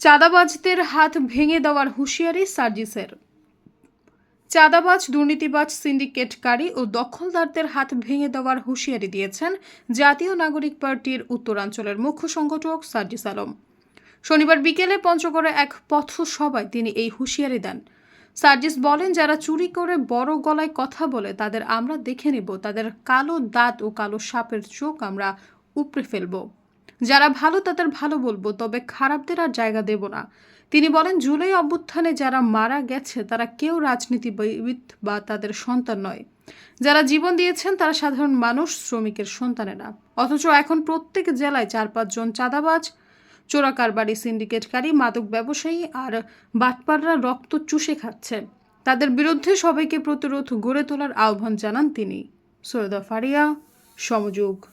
চাঁদাবাজদের হাত ভেঙে দেওয়ার হুঁশিয়ারি সার্জিসের। চাঁদাবাজ, দুর্নীতিবাজ, সিন্ডিকেটকারী ও দখলদারদের হাত ভেঙে দেওয়ার হুঁশিয়ারি দিয়েছেন জাতীয় নাগরিক পার্টির উত্তরাঞ্চলের মুখ্য সংগঠক সার্জিস আলম। শনিবার বিকেলে পঞ্চগড়ে এক পথসভায় তিনি এই হুঁশিয়ারি দেন। সার্জিস বলেন, যারা চুরি করে বড় গলায় কথা বলে, তাদের আমরা দেখে নেব। তাদের কালো দাঁত ও কালো সাপের চোখ আমরা উপড়ে ফেলব। যারা ভালো তাদের ভালো বলব, তবে খারাপদের আর জায়গা দেব না। তিনি বলেন, জুলাই অভ্যুত্থানে যারা মারা গেছে, তারা কেউ রাজনীতিবিদ বা তাদের সন্তান নয়। যারা জীবন দিয়েছেন, তারা সাধারণ মানুষ, শ্রমিকের সন্তানেরা অথচ এখন প্রত্যেক জেলায় চার পাঁচজন চাঁদাবাজ, চোরাকারবারি সিন্ডিকেটকারী, মাদক ব্যবসায়ী আর বাটপাররা রক্ত চুষে খাচ্ছে। তাদের বিরুদ্ধে সবাইকে প্রতিরোধ গড়ে তোলার আহ্বান জানান তিনি। সৈয়দা ফারিয়া, সমযোগ।